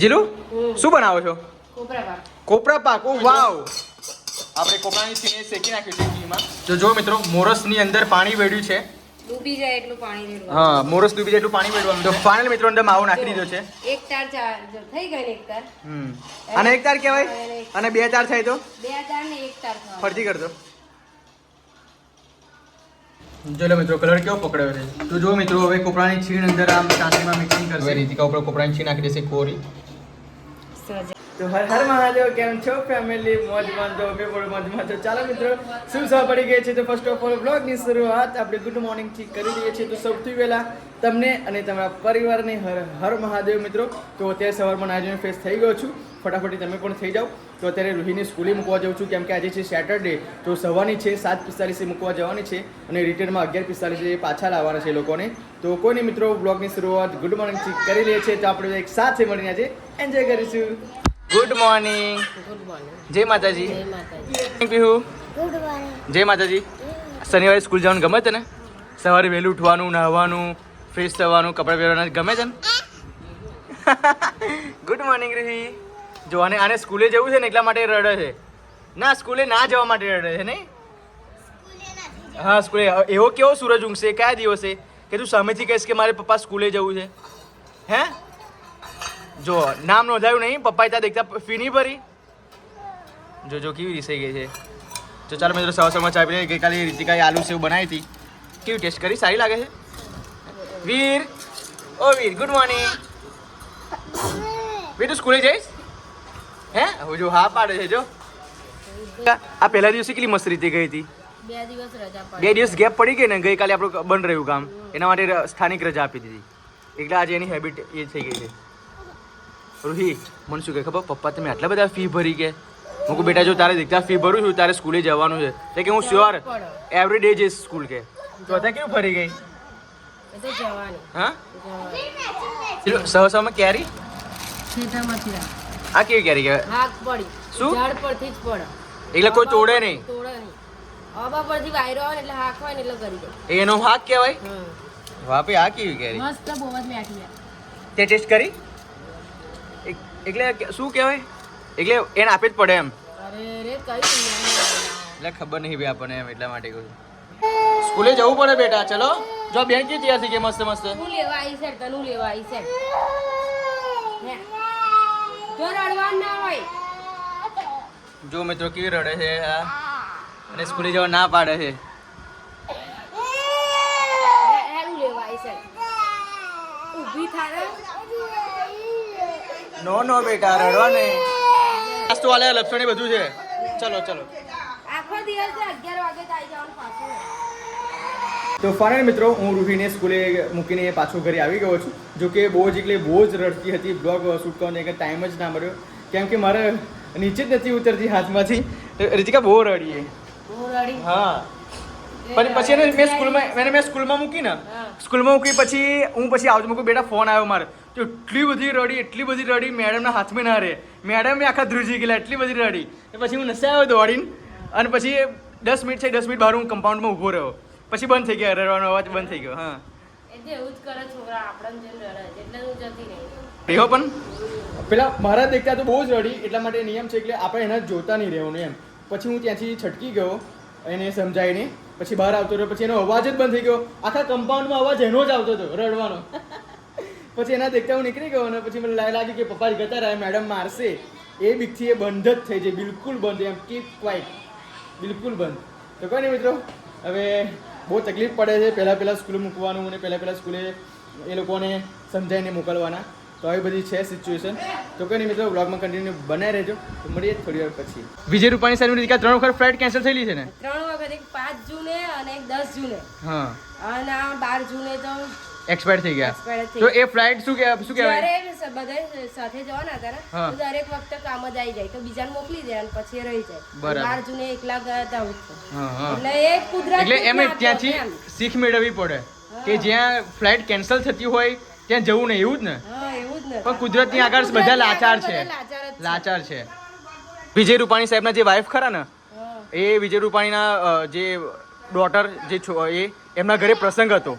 જીલું. શું બનાવો છો? કોપરા પાક. કોપરા પાક ઓ વાવ. આપણે કોપરાની સીને શેકી નાખ્યું છે ઘીમાં તો જો મિત્રો મોરસની અંદર પાણી વેડ્યું છે. ડૂબી જાય એટલું પાણી હા મોરસ ડૂબી જાય એટલું પાણી વેડવાનું. તો ફાઇનલ મિત્રો અંદર માવો નાખી દીધો છે. એક તાર ચાર થઈ ગઈ એક તાર હમ. અને એક તાર કહેવાય? અને બે તાર થાય તો? બે તાર ને એક તાર. ફરતી કરજો. જો મિત્રો કલર કેવો પકડાયો છે? તો જો મિત્રો હવે કોપરાની છીણ અંદર આમ ચાંદીમાં મિક્સિંગ કરશે. રીતિકા ઉપર કોપરાની છીણ નાખી દેશે કોરી. તો હર હર મહાદેવ, કેમ છો? ફેમિલી મોજમાં તો અમે પણ મોજમાં તો ચાલો મિત્રો, શું સહ પડી ગઈ છે? તો ફર્સ્ટ ઓફ ઓલ બ્લોગની શરૂઆત આપણે ગુડ મોર્નિંગથી કરી દઈએ છીએ. તો સૌથી પહેલા તમને અને તમારા પરિવારને હર હર મહાદેવ મિત્રો, તો અત્યારે સવારમાં નાજીને ફેસ થઈ ગયો છું. ફટાફટી તમે પણ થઈ જાઓ. તો અત્યારે રૂહીને સ્કૂલે મૂકવા જાઉં છું. કેમ કે આજે છે સેટરડે તો સવારની છે, સાત પિસ્તાલીસે મૂકવા જવાની છે અને રિટર્નમાં અગિયાર પિસ્તાલીસે પાછા લાવવાના છે લોકોને. તો કોઈને મિત્રો બ્લોગની શરૂઆત ગુડ મોર્નિંગથી કરી લઈએ છીએ. તો આપણે એક સાથે મળીને આજે એન્જોય કરીશું. ગુડ મોર્નિંગ જય માતાજી. Thank you Pihu? જય માતાજી. શનિવારે સ્કૂલ જવાનું ગમે તને? સવારે વહેલું ઉઠવાનું નહાવાનું ફ્રેશ થવાનું કપડાં પહેરવાના ગમે તને? ગુડ મોર્નિંગ રહી જો આને આને સ્કૂલે જવું છે ને એટલા માટે રડે છે. ના સ્કૂલે ના જવા માટે રડે છે નહીં? હા સ્કૂલે. એવો કેવો સૂરજ ઊંઘશે? કયા દિવસે? કે તું સામેથી કહીશ કે મારે પપ્પા સ્કૂલે જવું છે? હે? જો નામ નોંધાયું નહીં પપ્પાએ ત્યાં દેખતા ફી નહીં ભરી. જો જો કેવી રીસાઈ ગઈ છે. તો ચાલો મિત્રો સવાર સવારમાં ચા પી લઈએ ગઈકાલે રીતિકાએ આલુ સેવ બનાવી હતી. કેવી ટેસ્ટ કરી? સારી લાગે છે? વીર ઓ વીર ગુડ મોર્નિંગ. વીર તું સ્કૂલે જઈશ? હે? હું જો હા પાડે છે જો. આ પહેલા દિવસે કેટલી મસ્ત રીતે ગઈ હતી? બે દિવસ રજા બે પડી દિવસ ગેપ પડી ગઈ ને ગઈકાલે આપણું બંધ રહ્યું કામ. એના માટે સ્થાનિક રજા આપી દીધી. એટલે આજે એની હેબિટ એ થઈ ગઈ છે. રૂહી મને શું કહે ખબર? પપ્પા તમે આટલા બધા ફી ભરી કે? હું કહું બેટા જો તારે દીકતા ફી ભરું છું તારે સ્કૂલે જવાનું છે. એટલે કે હું શ્યોર એવરી ડે જઈશ સ્કૂલ કે. તો અત્યારે કેવું ભરી ગઈ? એ તો જવાની. હા? સહસામાં કેરી? આ કેવી કેરી કહેવાય? શું? ઝાડ પરથી જ પડે. એટલે કોઈ તોડે નહીં? તોડે નહીં. આબા પરથી વાયરો આવે એટલે હાથ હોય ને એટલે કરી દે. એનો હાથ કહેવાય. વાપે આ કેવી કેરી? મસ્ત બહુ મેઠી તે ટેસ્ટ કરી? એટલે શું કહેવાય? એટલે એને આપે જ પડે એમ. એટલે ખબર નહીં ભાઈ આપણને એમ એટલા માટે કહું સ્કૂલે જવું પડે બેટા ચલો. જો બેન કે તૈયાર થઈ ગઈ મસ્ત મસ્ત? હું લેવા આવી છે તને લેવા આવી છે. જો રડવાનું ના હોય. જો મિત્રો કેવી રડે છે આ અને સ્કૂલે જવા ના પાડે છે. ઊભી થાય નો નો બેટા રડવા નહીં. નાસ્તો વાલે લપસણી બધું છે. ચલો ચલો. આખો દિવસ અગિયાર વાગે તો આવી જવાનું પાછું. તો ફાઇનલ મિત્રો હું રૂહીને સ્કૂલે મૂકીને પાછો ઘરે આવી ગયો છું. જો કે બહુ જ એટલે બહુ જ રડતી હતી બ્લોગ શૂટ કરવાનો એક ટાઈમ જ ના મળ્યો. કેમ કે મારે નીચે જ નથી ઉતરતી હાથમાંથી. રીતિકા બહુ રડીએ હું રડી. હા. પણ પછી એને મેં સ્કૂલમાં મેં મેં સ્કૂલમાં મૂકી ને સ્કૂલમાં મૂકી પછી હું પછી આવજો મૂકું બેટા ફોન આવ્યો મારે. તો એટલી બધી રડી એટલી બધી રડી મેડમના હાથમાં ના રહે. મેડમ આખા ધ્રુજી ગયેલા એટલી બધી રડી. એ પછી હું નસે આવ્યો દોડીને અને પછી દસ મિનિટ છે દસ મિનિટ બહાર હું કમ્પાઉન્ડમાં ઊભો રહ્યો. પછી બંધ થઈ ગયા રડવાનો અવાજ બંધ થઈ ગયો હા. રહ્યો પણ. પેલા મારા દેખતા તો બહુ જ રડી એટલા માટે નિયમ છે એટલે આપણે એના જોતા નહીં રહેવાનું એમ. પછી હું ત્યાંથી છટકી ગયો એને સમજાવીને. પછી બહાર આવતો રહ્યો પછી એનો અવાજ જ બંધ થઈ ગયો. આખા કમ્પાઉન્ડમાં અવાજ એનો જ આવતો હતો રડવાનો. પછી એના દેખતા હું નીકળી ગયો અને પછી મને લાગી લાગ્યું કે પપ્પા જતા રહ્યા મેડમ મારશે. એ બીકથી એ બંધ જ થઈ જાય બિલકુલ બંધ એમ કીપ ક્વાઇટ બિલકુલ બંધ. તો કોઈ નહીં મિત્રો હવે બહુ તકલીફ પડે છે પહેલાં પહેલાં સ્કૂલે મૂકવાનું અને પહેલાં પહેલાં સ્કૂલે એ લોકોને સમજાવીને મોકલવાના. તો આવી બધી છે સિચ્યુએશન તો કોઈ નહીં મિત્રો બ્લોગમાં કન્ટિન્યુ બનાવી રહેજો. તો મળીએ થોડી વાર પછી. વિજય રૂપાણી સાહેબની ત્રણ વખત ફ્લાઇટ કેન્સલ થયેલી છે ને? ત્રણ વખત એક પાંચ જૂને અને એક દસ જૂને. હા. અને બાર જૂને તો એક્સપાયર થઈ ગયા. તો એ ફ્લાઇટ શું કહેવાય શું કહેવાય? બધા સાથે જવાના હતા ને તો દરેક વખતે કામ જ આવી જાય. તો બીજાને મોકલી દે અને પછી રહી જાય. બરાબર. બાર જૂને એકલા ગયા હતા એટલે એ કુદરત એટલે એમ ત્યાંથી શીખ મેળવવી પડે. કે જ્યાં ફ્લાઇટ કેન્સલ થતી હોય ત્યાં જવું નહીં. એવું જ ને? પણ કુદરતની આગળ બધા લાચાર છે. લાચાર છે. વિજય રૂપાણી સાહેબના જે વાઇફ ખરા ને એ વિજય રૂપાણીના જે ડોટર જે એ એમના ઘરે પ્રસંગ હતો.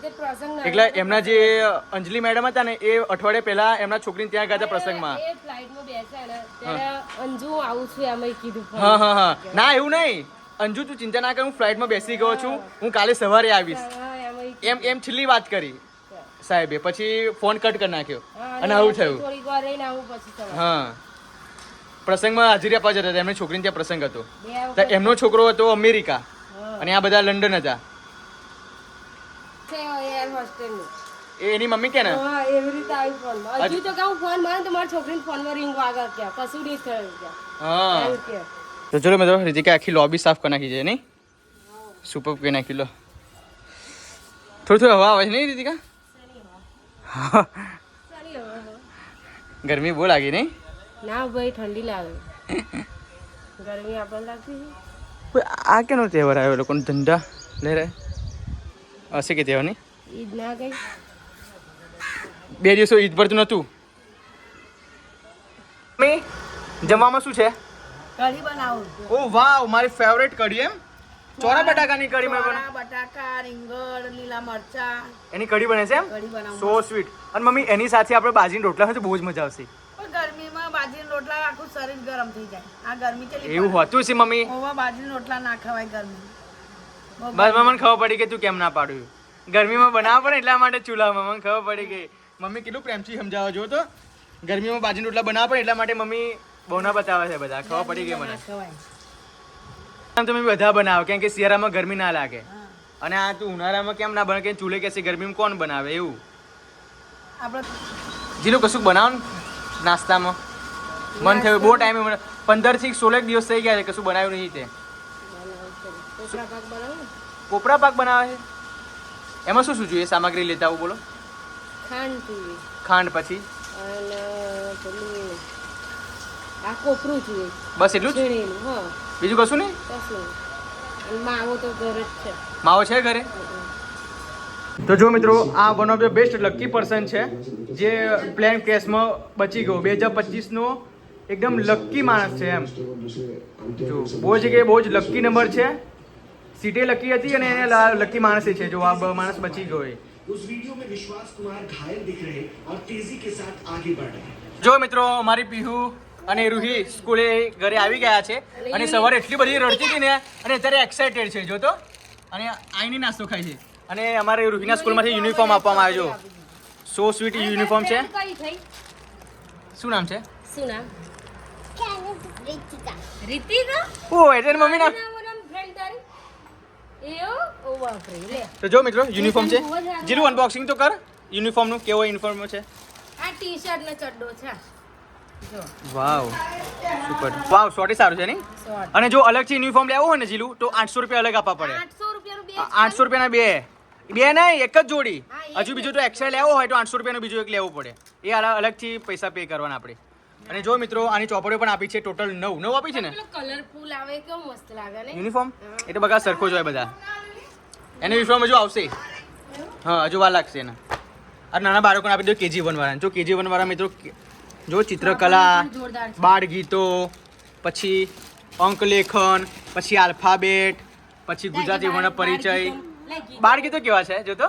એટલે એમના જે અંજલિ મેડમ હતા ને એ અઠવાડિયે પહેલા એમના છોકરીને ત્યાં ગયા હતા પ્રસંગમાં. ને ત્યારે અંજુ આવું છું એમ કીધું ફોન. હા હા હા. ના એવું નહીં. અંજુ તું ચિંતા ના કર હું ફ્લાઇટમાં બેસી ગયો છું. હું. કાલે સવારે આવીશ. એમ એમ છેલ્લી વાત કરી. સાહેબે પછી ફોન કટ કરી નાખ્યો. અને આવું થયું. હા. પ્રસંગમાં હાજરી આપવા જતા હતા. એમની છોકરીને ત્યાં પ્રસંગ હતો. તો એમનો છોકરો હતો અમેરિકા. અને આ બધા લંડન હતા. છે એર હોસ્ટેલનું. એ એની મમ્મી કે ને? હા, એવી રીતે આવી ફોન હજુ તો કહું ફોન મારે તો મારી છોકરીને ફોનમાં રિંગ વાગા કે કશું નહીં થયું કે. હા. કે. તો ચલો મિત્રો રીતિકા આખી લોબી સાફ કરી નાખી છે નહીં? સુપર કરી નાખી લો. થોડી થોડી હવા આવે છે નહીં રીતિકા. ગરમી બહુ લાગી નહીં? ના ભાઈ ઠંડી લાગે. ગરમી આપણને લાગતી આ કેનો તહેવાર આવ્યો લોકોને ધંધા લઈ રહે હશે કે તેવાની ઈદ ના ગઈ. બે દિવસો ઈદ પર નહોતું. મમ્મી જમવામાં શું છે? કઢી બનાવું. ઓ વાવ મારી ફેવરેટ કઢી એમ. ચોરા બટાકાની કઢી મેં બના બટાકા રીંગણ લીલા મરચા. એની કઢી બને છે એમ? કઢી બનાવું. સો સ્વીટ અને મમ્મી એની સાથે આપણે બાજીના રોટલા હોય તો બહુ જ મજા આવશે. પણ ગરમીમાં બાજરીના રોટલા આખું શરીર ગરમ થઈ જાય. આ ગરમી કે એવું હોતું છે મમ્મી. ઓવા બાજરીના રોટલા ના ખવાય ગરમી. બસ મને ખબર પડી કે તું કેમ ના પાડ્યું. ગરમીમાં બનાવવા પડે એટલા માટે ચૂલામાં મને ખબર પડી ગઈ. મમ્મી કેટલું પ્રેમથી સમજાવો જો તો. ગરમીમાં બાજરીના રોટલા બનાવવા પડે એટલા માટે મમ્મી બહુ ના બતાવે છે બધા. ખબર પડી ગઈ મને. આમ તમે બધા બનાવો કેમ કે શિયાળામાં ગરમી ના લાગે. અને આ તું ઉનાળામાં કેમ ના બને? કે ચૂલે કેસી ગરમીમાં કોણ બનાવે? એવું. આપણે જીલું કશું બનાવો ને નાસ્તામાં? મન થયું બહુ ટાઈમ પંદરથી સોળેક દિવસ થઈ ગયા છે કશું બનાવ્યું નહીં તે. કોપરા પાક બનાવે? કોપરા પાક બનાવે છે? એમાં શું શું જોઈએ? સામગ્રી લેતા આવું બોલો. ખાંડ જોઈએ. ખાંડ પછી? અને પેલું આ કોપરું જોઈએ. બસ એટલું જ? બીજું કશું નહીં? કશું. માવો તો ઘરે જ છે. માવો છે ઘરે? તો જો મિત્રો આ one of the best lucky person છે જે પ્લેન કેસમાં બચી ગયો. બે હજાર પચીસનો એકદમ લકી માણસ છે એમ. જો બહુ જગ્યાએ બહુ જ લકી નંબર છે. સીટે લકી હતી અને એને લકી માણસે છે જો આ બ- માણસ બચી ગયો એ उस वीडियो में विश्वास कुमार घायल दिख रहे और तेजी के साथ आगे बढ़ रहे જો મિત્રો અમારી પીહુ અને રૂહી સ્કૂલે ઘરે આવી ગયા છે અને સવારે એટલી બધી રડતી હતી ને અને અત્યારે એક્સાઇટેડ છે જો તો અને આઈની નાસ્તો ખાય છે અને અમારે રૂહીના સ્કૂલમાંથી યુનિફોર્મ આપવામાં આવ્યો સો સ્વીટ યુનિફોર્મ છે કઈ થઈ શું નામ છે શું નામ રીતિકા ઓ એટલે એની મમ્મી નામ તો જો મિત્રો યુનિફોર્મ છે. જીરું અનબોક્સિંગ તો કર. યુનિફોર્મનું કેવો યુનિફોર્મ છે? આ ટી શર્ટ ને ચડ્ડો છે. વાવ. સુપર વાવ સોટી સારું છે નહીં? અને જો અલગથી યુનિફોર્મ લેવો હોય ને જીલું તો આઠસો રૂપિયા અલગ આપવા પડે. આઠસો રૂપિયાનું બે આ- રૂપિયાના બે. બે નહીં એક જ જોડી. હજુ બીજું તો એક્સ્ટ્રા લેવો હોય તો આઠસો રૂપિયાનો બીજું એક લેવો પડે. એ અલગ અલગથી પૈસા પે કરવાના આપણે. અને જો મિત્રો આની ચોપડીઓ પણ આપી છે ટોટલ નવ. નવ આપી છે ને? કલરફુલ આવે કેવો મસ્ત લાગે ને? યુનિફોર્મ એ તો બધા સરખો જ હોય બધા. એને યુનિફોર્મ હજુ આવશે. હા હજુ વાર લાગશે એને. આ નાના બાળકોને આપી દો કેજી વન વાળા જો કેજી વન વાળા મિત્રો જો ચિત્રકલા બાળ ગીતો પછી અંકલેખન પછી આલ્ફાબેટ પછી ગુજરાતી વર્ણ પરિચય બાળ ગીતો. કેવા છે? જો તો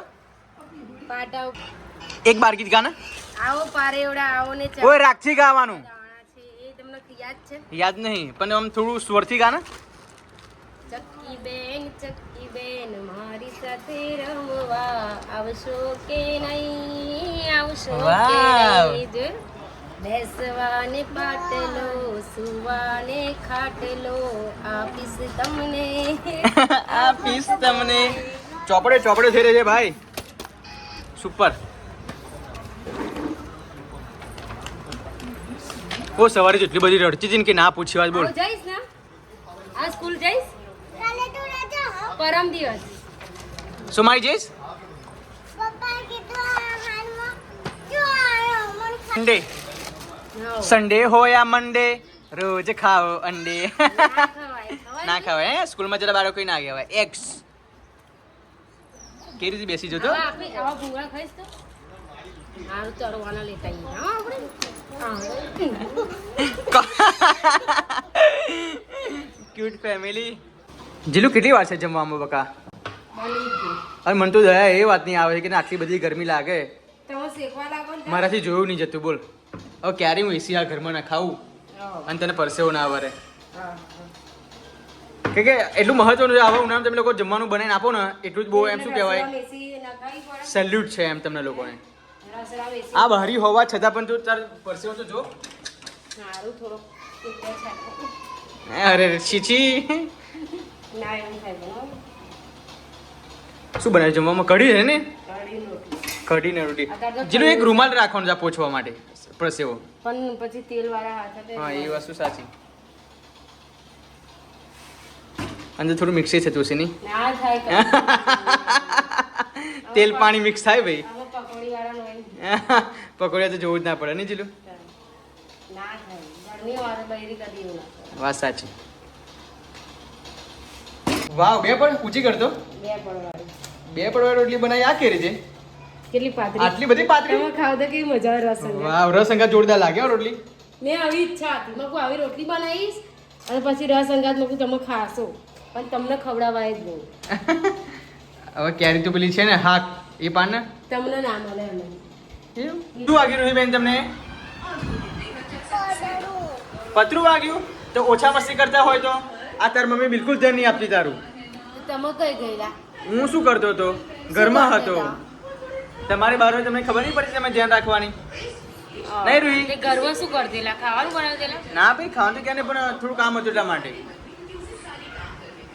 એક બાળ ગીત ગાના? આવો પારેવડા આવો ને ઓય રાખથી ગાવાનું. એ તમને યાદ છે? યાદ નહીં પણ આમ થોડું સ્વરથી ગાને. ચક્કી બેન ચક્કી બેન મારી સાથે રમવા આવશો કે નહીં? આવશો કે નહીં? બેસવાને પાટલો સુવાને ખાટલો આપીશ તમને. આપીશ તમને. ચોપડે ચોપડે થઈ રહે છે ભાઈ. સુપર. ઓ સવારે જેટલી બધી રડતી હતી ને કે ના પૂછ્યું આજ બોલ. જઈશ ને. આ સ્કૂલ જઈશ? પરમ દિવસ. મારી જઈશ? મંડે No. સન્ડે હોય મંડે રોજ ખાઓ અંડે. ના ખવાય ખવાય ના ખવાય હે? સ્કૂલમાં જરા બાળકો ના કહેવાય. એક્સ કેવી રીતે બેસી જતો? ભૂંગળા ખાઈશ તો? હારું ચડવાના લેતા આવીએ, ક્યુટ ફેમિલી જીલું કેટલી વાર છે જમવામાં બકા? અરે અને મને તો દયા એ વાતની આવે છે કે આટલી બધી ગરમી લાગે. મારાથી જોયું નહીં જતું બોલ. હવે ક્યારે હું એસી આ ઘરમાં ના ખાવું અને તને પરસેવો ના હા. કે કે એટલું મહત્વનું છે આવા ઉનાળામાં તમે લોકો જમવાનું બનાવીને આપો ને એટલું જ બહુ એમ શું કહેવાય. સેલ્યુટ છે એમ તમને લોકોને. આ બહારી હોવા છતાં પણ તું તાર પરસેવો તો જો. સારું થોડો અરે છીછી? શું બનાવ્યું? જમવામાં કઢી છે ને? કઢી. ને રોટી જેનો એક રૂમાલ રાખવાનો છે પોછવા માટે પરસેવો. પણ પછી તેલ વાળા હાથ હા એ વસ્તુ સાચી. અંદર થોડું મિક્સી થતું હશે નહીં. તેલ પાણી મિક્સ થાય ભાઈ. પકોડિયા તો જોવું જ ના પડે નહીં જીલું? ના થાય. ગરમી વાળા બૈરી કદી ના વાત સાચી. વાવ બે પણ ઊંચી કરતો? બે પડવાળી. બે પડવા રોટલી બનાવી આ કે રીતે? કેટલી પાતળી? આટલી બધી પાતળી? તમે ખાવ તો કેવી મજા આવે રસ વાવ રસ અંગા જોરદાર લાગે રોટલી. મેં આવી ઈચ્છા હતી. મકુ આવી રોટલી બનાવીશ અને પછી રસ અંગાત મકુ તમે ખાશો. પણ તમને ખવડાવાય જ નહીં. હવે કેરી તો પેલી છે ને હાક એ પાન ને તમને ના મળે અમે શું વાગ્યું રહ્યું બેન તમને? પતરું વાગ્યું? તો ઓછા મસ્તી કરતા હોય તો? આ તાર મમ્મી બિલકુલ ધ્યાન નહીં આપતી તારું. તમે કઈ ગયેલા? હું શું કરતો હતો? ઘરમાં હતો. તમારે બહાર હોય તમને ખબર નહીં પડતી તમે ધ્યાન રાખવાની? નહીં રૂહી? તે ઘરમાં શું કરતેલા ખાવાનું બનાવતેલા ના ભાઈ ખાવાનું તો ક્યાં પણ થોડું કામ હતું એટલા માટે.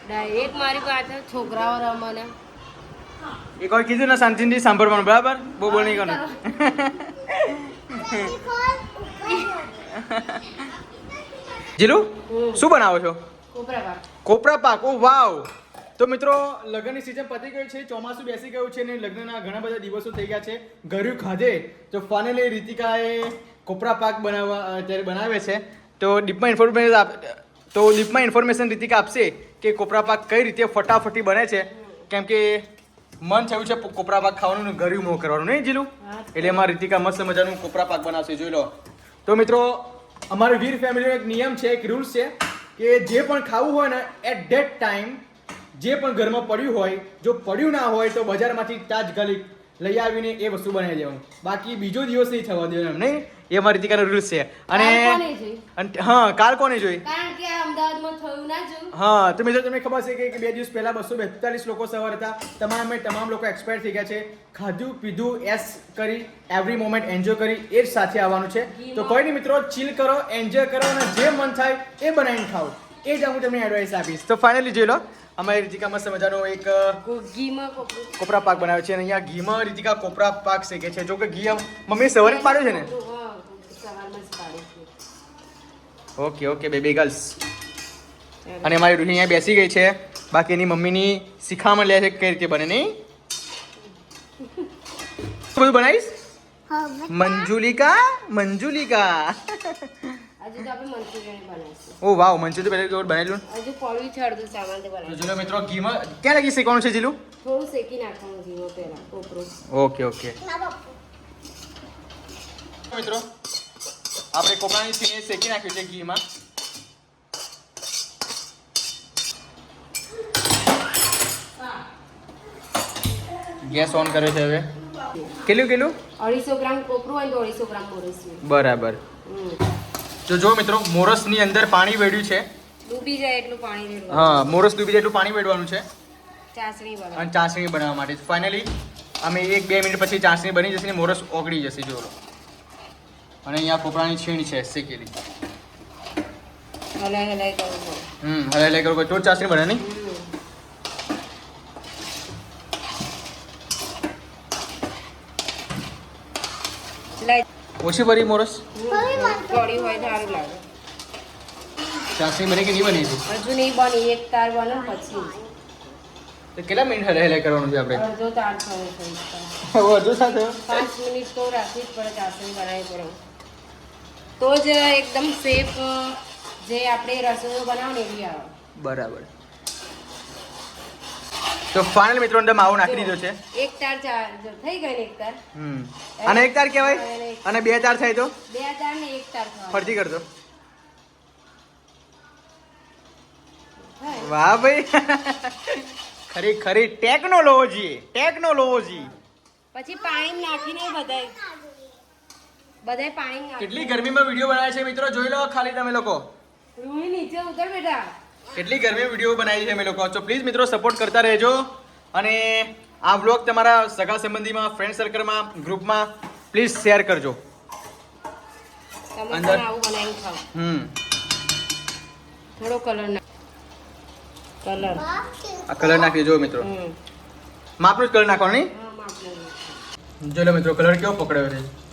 ડાયરેક્ટ મારી પાસે છોકરાઓ રમને એક કોઈ કીધું ને શાંતિથી સાંભળવાનું બરાબર? બહુ બોલ નહીં કરવાનું. જીલું, શું બનાવો છો? કોપરા પાક. ઓ, વાવ. તો મિત્રો, લગ્નની સિઝન પતી ગઈ છે, ચોમાસું બેસી ગયું છે ને લગ્નના ઘણા બધા દિવસો થઈ ગયા છે. ગર્યું ખાધે તો ફાઇનલી રીતિકાએ કોપરા પાક બનાવવા અત્યારે બનાવે છે. તો ડીપમાં ઇન્ફોર્મેશન તો ડીપમાં ઇન્ફોર્મેશન રીતિકા આપશે કે કોપરા પાક કઈ રીતે ફટાફટી બને છે. કેમ કે મન થયું છે કોપરા પાક ખાવાનું ને ગળ્યું મોં કરવાનું. નહીં જીલું? એટલે એમાં રીતિકા મસ્ત મજાનું કોપરા પાક બનાવશે જોઈ લો. તો મિત્રો અમારી વીર ફેમિલીનો એક નિયમ છે એક રૂલ્સ છે કે જે પણ ખાવું હોય ને એટ ધેટ ટાઈમ જે પણ ઘરમાં પડ્યું હોય જો પડ્યું ના હોય તો બજારમાંથી તાજકાલિક લઈ આવીને એ વસ્તુ બનાવી દેવાનું. બાકી બીજો દિવસ નહીં થવા દેવાનું નહીં? એ અમારી રીતિકાનો રૂલ્સ છે. અને હા કાલ કોને જોઈ? કારણ કે અમદાવાદમાં થયું ના જોયું. હા તો મિત્રો તમને ખબર છે કે- બે દિવસ પહેલા બસો બેતાલીસ લોકો સવાર હતા. તમામે તમામ લોકો એક્સપાયર થઈ ગયા છે. ખાધું પીધું એસ કરી એવરી મોમેન્ટ એન્જોય કરી એ જ સાથે આવવાનું છે. તો કોઈ નહીં મિત્રો ચીલ કરો એન્જોય કરો અને જે મન થાય એ બનાવીને ખાઓ. એ જ હું તમને એડવાઇસ આપીશ. તો ફાઇનલી જોઈ લો અમારી રીતિકા મસ્ત મજાનો એક કોપરું. પાક બનાવ્યો છે અને અહીંયા ઘીમાં રીતિકા કોપરા પાક શેકે છે. જો કે ઘી મમ્મી સવારે જ પાડ્યો છે ને હા, સવારમાં જ પાડે છે. ઓકે ઓકે બેબી ગર્લ્સ અને મારી રૂહી અહીંયા બેસી ગઈ છે. બાકી એની મમ્મીની શીખામણ લે છે કઈ રીતે બને નહીં? શું બધું બનાવીશ? મંજુલિકા મંજુલિકા. હજુ તો આપણે મંચુરિયન બનાવીશું. ઓ વાવ મંચુરિયન પહેલા કેવું બનાવેલું હજુ પડવી છે સામાન તે તો ચલો મિત્રો ઘીમાં ક્યાં લગી શેકવાનું છે જીલું? થોડું શેકી નાખવાનું ઘીમાં પહેલા ઓકે ઓકે મિત્રો આપણે કોપરાની સીને શેકી નાખ્યું છે ઘીમાં ગેસ ઓન કર્યો છે હવે કેટલું કેટલું અઢીસો ગ્રામ કોપરું હોય તો અઢીસો ગ્રામ મોરસ બરાબર તો જો મિત્રો મોરસની અંદર પાણી વેડ્યું છે ડૂબી જાય એટલું પાણી હા મોરસ ડૂબી જાય એટલું પાણી વેડવાનું છે ચાસણી અને ચાસણી બનાવવા માટે ફાઇનલી અમે એક બે મિનિટ પછી ચાસણી બની જશે ને મોરસ ઓગળી જશે જો અને અહીંયા કોપરાની છીણ છે શેકેલી. હલાઈ હલાઈ હમ હવે એટલે કરો તો ચાસણી બને નહીં? ઓછી ભરી મોરસ? કઢી હોય સારું લાગે. ચાસણી બની કે નહીં બની? હજુ નહીં બની એક તાર બને પછી. તો કેટલા મિનિટ હલે હલે કરવાનું છે આપણે? અડધો તાર થયો થઈ વધુ સાથે પાંચ મિનિટ તો રાખવી જ પડે ચાસણી બનાવી પડે. તો જ એકદમ સેફ જે આપણે રસોઈ બનાવને એવી આવે. બરાબર. તો ફાઇનલ મિત્રો અંદર માવો નાખી દીધો છે. એક તાર ચાર થઈ ગઈ એક તાર હમ. અને એક તાર કહેવાય? અને બે તાર થાય તો? બે તાર ને એક તાર ફરતી કરતો વાહ ભાઈ. ખરી ખરી. ટેકનોલોજી ટેકનોલોજી પછી પાણી નાખીને બધાય. બધાય પાણી કેટલી ગરમીમાં વીડિયો બનાવે છે મિત્રો? જોઈ લો ખાલી તમે લોકો. રૂહી નીચે ઉતર બેટા. કેટલી ગરમી વીડિયો બનાવી છે અમે લોકો. તો પ્લીઝ મિત્રો સપોર્ટ કરતા રહેજો. અને આ વ્લોગ તમારા સગા સંબંધીમાં ફ્રેન્ડ સર્કલમાં ગ્રુપમાં પ્લીઝ શેર કરજો. અંદર? હમ. થોડો કલર કલર આ કલર નાખી જો મિત્રો. માપનો જ કલર નાખવાનો નહીં? લો મિત્રો કલર કેવો પકડાયો છે.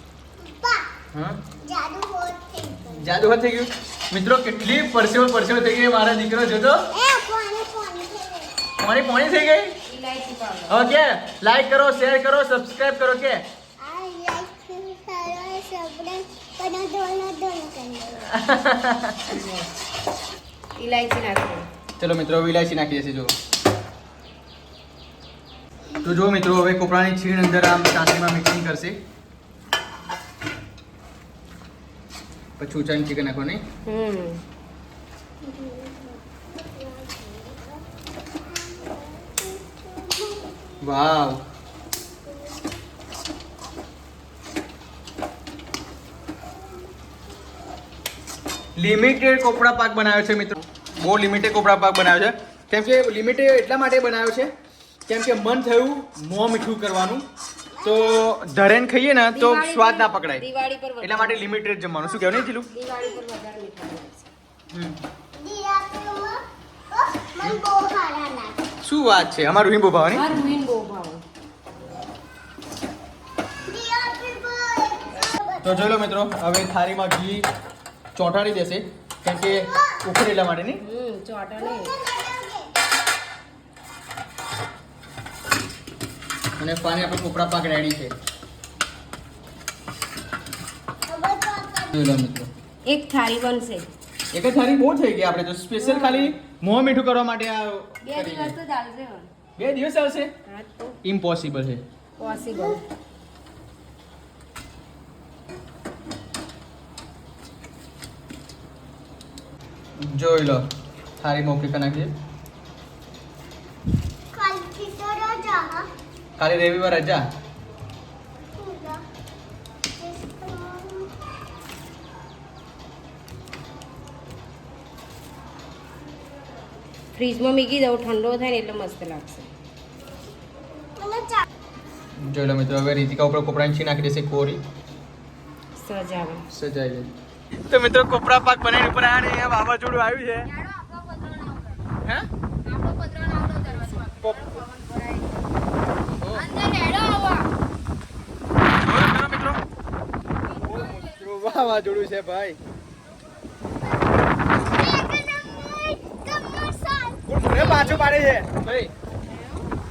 જાદુ હાથ થઈ ગયું. મિત્રો કેટલી પરસેવો પરસેવો થઈ ગઈ મારા દીકરો જોતો પાણી પાણી થઈ ગઈ. ઇલાયચી પાવડર. હવે કે લાઈક કરો શેર કરો સબસ્ક્રાઇબ કરો કે ચલો મિત્રો હવે ઇલાયચી નાખી દેશે જો. તો જો મિત્રો હવે કોપરાની છીણ અંદર આમ ચાસણીમાં મિક્સિંગ કરશે. પછી ઉચાની ચિકન નાખો નહીં હમ. વાવ. લિમિટેડ કોપડા પાક બનાવ્યો છે મિત્રો. બહુ લિમિટેડ કોપડા પાક બનાવ્યો છે. કેમ કે લિમિટેડ એટલા માટે બનાવ્યો છે કેમ કે મન થયું મોં મીઠું કરવાનું. તો ધરેન ખાઈએ ને તો સ્વાદ ના પકડાય. દિવાળી એટલા માટે લિમિટેડ જમવાનું. શું કહેવાય નહીં જીલું દિવાળી પર વધારે મીઠું લાગશે. શું વાત છે? અમારું હિંબુ ભાવની? હા રૂહીને બહુ ભાવે તો જોઈ લો મિત્રો હવે થાળીમાં ઘી ચોંટાડી દેશે કેમ કે ઉખડે એટલા માટે નહીં? હમ અને પાણી આપણે કોપરા પાક રેડી છે. મિત્રો. એક થાળી બનશે. એક જ થાળી બહુ થઈ ગઈ આપણે તો. સ્પેશિયલ ખાલી મોં મીઠું કરવા માટે આ બે દિવસ તો ચાલશે બે દિવસ આવશે? હા તો. ઇમ્પોસિબલ છે. પોસિબલ જોઈ લો. થાળી મોકલી નાખીએ કાલે રવિવાર રજા ફ્રીજમાં મીકી દઉં ઠંડો થાય ને એટલે મસ્ત લાગશે. જોઈ લો મિત્રો હવે રીતિકા ઉપર કોપરાની છી નાખી દેશે કોરી. સજાવે. સજાઈ તો મિત્રો કોપરા પાક બનાવીને ઉપર આ ને વાવાઝોડું આવ્યું છે. હે કોપ- જોયો ખરો મિત્રો બહુ મોટું વાવાઝોડું છે ભાઈ. પાછું પાડે છે. ભાઈ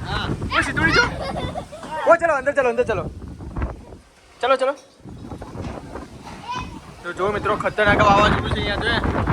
હા. સીધું છું ઓ ચલો અંદર ચલો અંદર ચલો. ચલો ચલો. તો જો મિત્રો ખતરનાક વાવાઝોડું છે અહીંયા જો